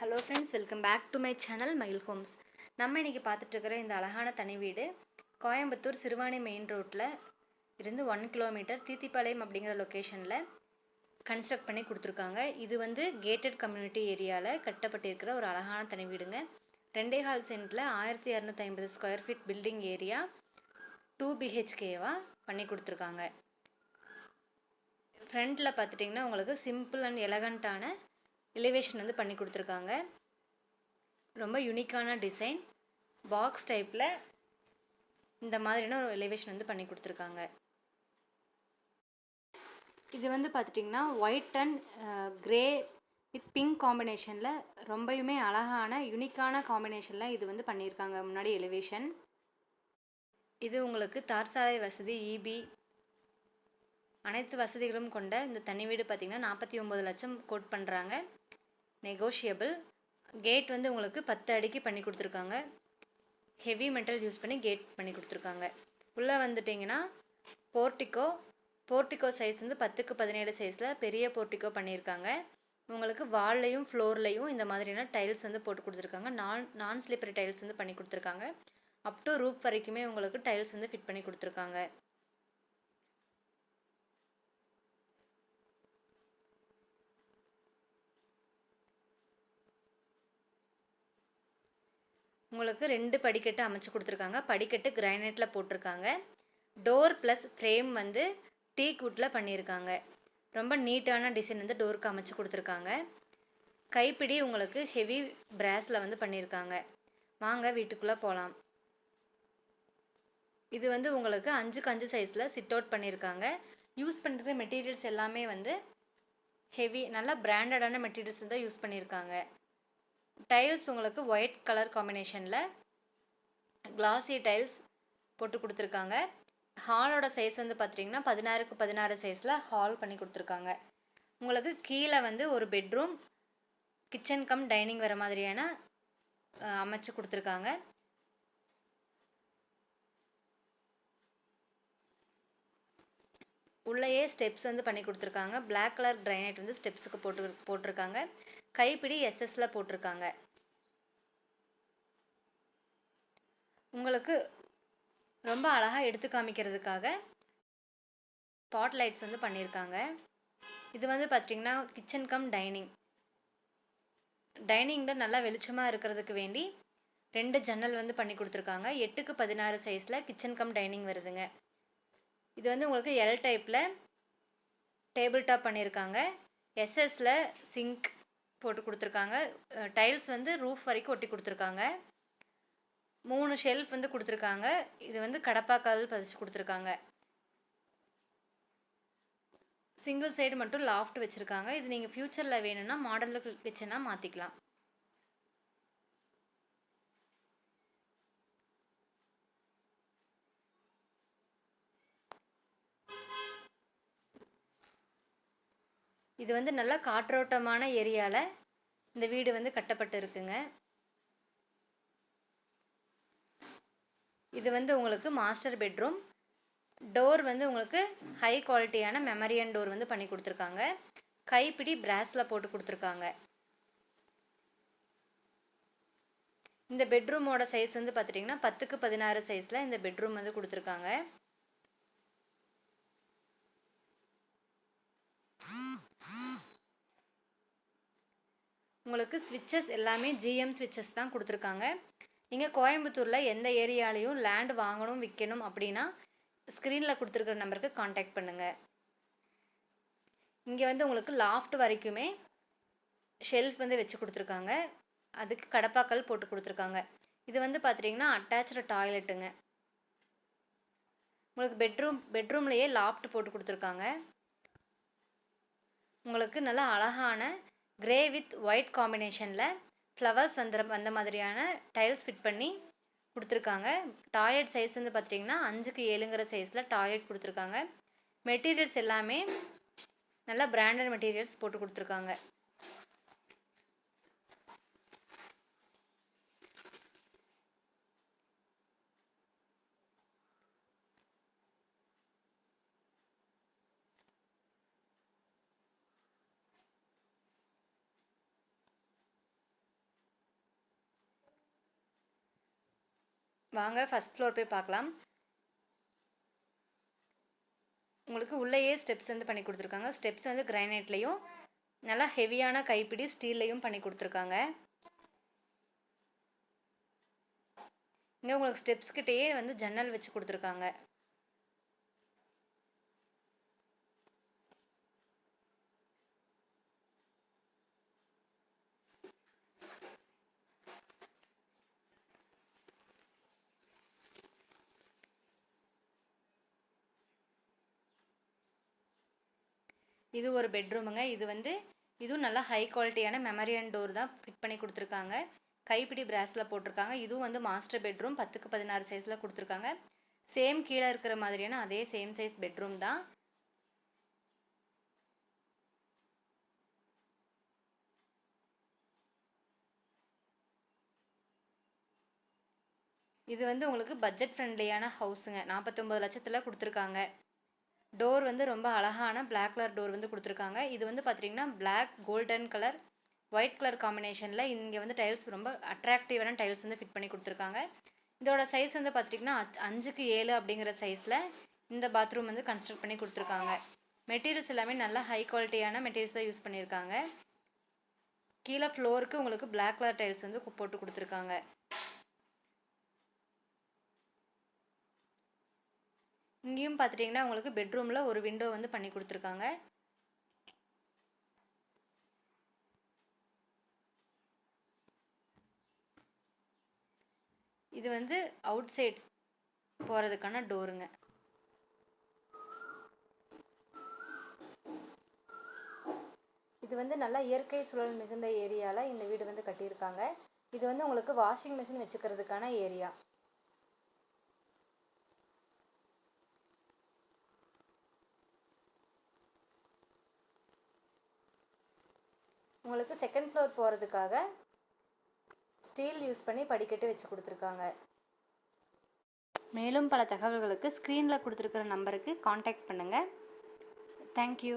Hello friends welcome back to my channel Mayil homes நம்ம இன்றைக்கி பார்த்துட்ருக்கிற இந்த அழகான தனி வீடு கோயம்புத்தூர் சிறுவாணி மெயின் ரோட்டில் இருந்து ஒன் கிலோமீட்டர் தீத்திப்பாளையம் அப்படிங்கிற லொக்கேஷனில் கன்ஸ்ட்ரக்ட் பண்ணி கொடுத்துருக்காங்க. இது வந்து கேட்டட் கம்யூனிட்டி ஏரியாவில் கட்டப்பட்டிருக்கிற ஒரு அழகான தனி வீடுங்க. ரெண்டே ஹால் சென்ட்டில் ஆயிரத்தி இரநூத்தி ஐம்பது square feet building area two பிஹெச்கேவாக பண்ணி கொடுத்துருக்காங்க. ஃப்ரண்ட்டில் பார்த்துட்டிங்கன்னா உங்களுக்கு சிம்பிள் அண்ட் எலகண்ட்டான எலிவேஷன் வந்து பண்ணி கொடுத்துருக்காங்க. ரொம்ப யூனிக்கான டிசைன் பாக்ஸ் டைப்பில் இந்த மாதிரியான ஒரு எலிவேஷன் வந்து பண்ணி கொடுத்துருக்காங்க. இது வந்து பார்த்துட்டிங்கன்னா white and grey with pink காம்பினேஷனில் ரொம்பவுமே அழகான யுனிக்கான காம்பினேஷனில் இது வந்து பண்ணியிருக்காங்க முன்னாடி எலிவேஷன் இது உங்களுக்கு தார் சாலை வசதி இபி அனைத்து வசதிகளும் கொண்ட இந்த தனி வீடு பார்த்திங்கன்னா நாற்பத்தி ஒம்பது லட்சம் கோட் பண்ணுறாங்க நெகோஷியபிள் கேட் வந்து உங்களுக்கு பத்து அடிக்கு பண்ணி கொடுத்துருக்காங்க. ஹெவி மெட்டல் யூஸ் பண்ணி கேட் பண்ணி கொடுத்துருக்காங்க. உள்ளே வந்துட்டிங்கன்னா போர்ட்டிக்கோ போர்ட்டிக்கோ சைஸ் வந்து பத்துக்கு பதினேழு சைஸில் பெரிய போர்ட்டிக்கோ பண்ணியிருக்காங்க. உங்களுக்கு வால்லையும் ஃப்ளோர்லையும் இந்த மாதிரியான டைல்ஸ் வந்து போட்டு கொடுத்துருக்காங்க. நான் நான் ஸ்லிப்பரி டைல்ஸ் வந்து பண்ணி கொடுத்துருக்காங்க. அப் டு ரூப் வரைக்குமே உங்களுக்கு டைல்ஸ் வந்து ஃபிட் பண்ணி கொடுத்துருக்காங்க. உங்களுக்கு ரெண்டு படிக்கட்டு அமைச்சு கொடுத்துருக்காங்க. படிக்கட்டு கிரைனைட்டில் போட்டிருக்காங்க. டோர் ப்ளஸ் ஃப்ரேம் வந்து டீக் வுட்டில் பண்ணியிருக்காங்க. ரொம்ப நீட்டான டிசைன் வந்து டோருக்கு அமைச்சு கொடுத்துருக்காங்க. கைப்பிடி உங்களுக்கு ஹெவி பிராஸில் வந்து பண்ணியிருக்காங்க. வாங்க வீட்டுக்குள்ளே போகலாம் இது வந்து உங்களுக்கு அஞ்சுக்கு அஞ்சு சைஸில் சிட் அவுட் பண்ணியிருக்காங்க. யூஸ் பண்ணுற மெட்டீரியல்ஸ் எல்லாமே வந்து ஹெவி நல்லா பிராண்டடான மெட்டீரியல்ஸ் தான் யூஸ் பண்ணியிருக்காங்க. டைல்ஸ் உங்களுக்கு ஒயிட் கலர் காம்பினேஷனில் கிளாசி டைல்ஸ் போட்டு கொடுத்துருக்காங்க. ஹாலோட சைஸ் வந்து பார்த்துட்டிங்கன்னா பதினாறுக்கு பதினாறு சைஸில் ஹால் பண்ணி கொடுத்துருக்காங்க. உங்களுக்கு கீழே வந்து ஒரு பெட்ரூம் கிச்சன் கம் டைனிங் வர மாதிரியான அமைச்சு கொடுத்துருக்காங்க. உள்ளேயே ஸ்டெப்ஸ் வந்து பண்ணி கொடுத்துருக்காங்க. பிளாக் கலர் கிரைனைட் வந்து ஸ்டெப்ஸுக்கு போட்டு போட்டிருக்காங்க. கைப்பிடி எஸ்எஸ்ல போட்டிருக்காங்க. உங்களுக்கு ரொம்ப அழகாக எடுத்து காமிக்கிறதுக்காக ஸ்பாட் லைட்ஸ் வந்து பண்ணியிருக்காங்க. இது வந்து பார்த்திங்கன்னா கிச்சன் கம் டைனிங் டைனிங்கில் நல்லா வெளிச்சமாக இருக்கிறதுக்கு வேண்டி ரெண்டு ஜன்னல் வந்து பண்ணி கொடுத்துருக்காங்க. எட்டுக்கு பதினாறு சைஸில் கிச்சன் கம் டைனிங் வருதுங்க. இது வந்து உங்களுக்கு எல் டைப்பில் டேபிள் டாப் பண்ணியிருக்காங்க எஸ்எஸில் சிங்க் போட்டு கொடுத்துருக்காங்க. டைல்ஸ் வந்து ரூஃப் வரைக்கும் ஒட்டி கொடுத்துருக்காங்க. மூணு ஷெல்ஃப் வந்து கொடுத்துருக்காங்க. இது வந்து கடப்பாக்கால் பதிச்சு கொடுத்துருக்காங்க. சிங்கிள் சைடு மட்டும் லாஃப்ட் வச்சுருக்காங்க. இது நீங்கள் ஃப்யூச்சரில் வேணும்னா மாடலுக்கு கிச்சனாக மாற்றிக்கலாம் இது வந்து நல்லா காற்றோட்டமான ஏரியாவில் இந்த வீடு வந்து கட்டப்பட்டு இருக்குங்க. இது வந்து உங்களுக்கு மாஸ்டர் பெட்ரூம் டோர் வந்து உங்களுக்கு ஹை குவாலிட்டியான மெமரியன் டோர் வந்து பண்ணி கொடுத்துருக்காங்க. கைப்பிடி பிராஸில் போட்டு கொடுத்துருக்காங்க. இந்த பெட்ரூமோட சைஸ் வந்து பார்த்துட்டிங்கன்னா பத்துக்கு பதினாறு சைஸில் இந்த பெட்ரூம் வந்து கொடுத்துருக்காங்க. உங்களுக்கு ஸ்விட்சஸ் எல்லாமே ஜிஎம் ஸ்விட்சஸ் தான் கொடுத்துருக்காங்க. நீங்கள் கோயம்புத்தூரில் எந்த ஏரியாலையும் லேண்ட் வாங்கணும் விற்கணும் அப்படின்னா ஸ்க்ரீனில் கொடுத்துருக்குற நம்பருக்கு காண்டாக்ட் பண்ணுங்கள் இங்கே வந்து உங்களுக்கு லாஃப்ட் வரைக்குமே ஷெல்ஃப் வந்து வச்சு கொடுத்துருக்காங்க. அதுக்கு கடப்பாக்கல் போட்டு கொடுத்துருக்காங்க. இது வந்து பார்த்துட்டிங்கன்னா அட்டாச்சு டாய்லெட்டுங்க உங்களுக்கு பெட்ரூம் பெட்ரூம்லேயே லாஃப்ட் போட்டு கொடுத்துருக்காங்க. உங்களுக்கு நல்லா அழகான கிரே வித் ஒயிட் காம்பினேஷனில் ஃப்ளவர்ஸ் வந்துற அந்த மாதிரியான டைல்ஸ் ஃபிட் பண்ணி கொடுத்துருக்காங்க. டாய்லெட் சைஸ் வந்து பார்த்திங்கன்னா அஞ்சுக்கு ஏழுங்கிற சைஸில் டாய்லெட் கொடுத்துருக்காங்க. மெட்டீரியல்ஸ் எல்லாமே நல்லா பிராண்டட் மெட்டீரியல்ஸ் போட்டு கொடுத்துருக்காங்க. வாங்க ஃபஸ்ட் ஃப்ளோர் போய் பார்க்கலாம். உங்களுக்கு உள்ளேயே ஸ்டெப்ஸ் வந்து பண்ணி கொடுத்துருக்காங்க. ஸ்டெப்ஸ் வந்து கிரைனைட்லேயும் நல்லா ஹெவியான கைப்பிடி ஸ்டீல்லையும் பண்ணி கொடுத்துருக்காங்க. இங்கே உங்களுக்கு ஸ்டெப்ஸ் கிட்டேயே வந்து ஜன்னல் வச்சு கொடுத்துருக்காங்க. இது ஒரு பெட்ரூமுங்க இது வந்து இதுவும் நல்லா ஹை குவாலிட்டியான மெமரியன் டோர் தான் ஃபிட் பண்ணி கொடுத்துருக்காங்க. கைப்பிடி பிராஸில் போட்டிருக்காங்க. இதுவும் வந்து மாஸ்டர் பெட்ரூம் பத்துக்கு பதினாறு சைஸில் கொடுத்துருக்காங்க. சேம் கீழே இருக்கிற மாதிரியான அதே சேம் சைஸ் பெட்ரூம் தான். இது வந்து உங்களுக்கு பட்ஜெட் ஃப்ரெண்ட்லியான ஹவுஸுங்க நாற்பத்தொம்பது லட்சத்தில் கொடுத்துருக்காங்க. டோர் வந்து ரொம்ப அழகான பிளாக் கலர் டோர் வந்து கொடுத்துருக்காங்க. இது வந்து பார்த்தீங்கன்னா black golden colour white colour காம்பினேஷனில் இங்கே வந்து டைல்ஸ் ரொம்ப அட்ராக்டிவான டைல்ஸ் வந்து ஃபிட் பண்ணி கொடுத்துருக்காங்க. இதோட சைஸ் வந்து பார்த்திங்கன்னா அஞ்சுக்கு ஏழு அப்படிங்கிற சைஸில் இந்த பாத்ரூம் வந்து கன்ஸ்ட்ரக்ட் பண்ணி கொடுத்துருக்காங்க. மெட்டீரியல்ஸ் எல்லாமே நல்லா ஹை குவாலிட்டியான மெட்டீரியல்ஸ் தான் யூஸ் பண்ணியிருக்காங்க கீழே ஃப்ளோருக்கு உங்களுக்கு பிளாக் கலர் டைல்ஸ் வந்து போட்டு கொடுத்துருக்காங்க. இங்கேயும் பார்த்துட்டிங்கன்னா உங்களுக்கு பெட்ரூமில் ஒரு விண்டோ வந்து பண்ணி கொடுத்துருக்காங்க. இது வந்து அவுட் சைட் போகிறதுக்கான டோருங்க இது வந்து நல்லா இயற்கை சூழல் மிகுந்த ஏரியாவில் இந்த வீடு வந்து கட்டியிருக்காங்க. இது வந்து உங்களுக்கு வாஷிங் மிஷின் வச்சுக்கிறதுக்கான ஏரியா உங்களுக்கு செகண்ட் ஃப்ளோர் போகிறதுக்காக ஸ்டீல் யூஸ் பண்ணி படிக்கட்டு வச்சு கொடுத்துருக்காங்க. மேலும் பல தகவல்களுக்கு ஸ்க்ரீனில் கொடுத்துருக்குற நம்பருக்கு காண்டாக்ட் பண்ணுங்கள் தேங்க்யூ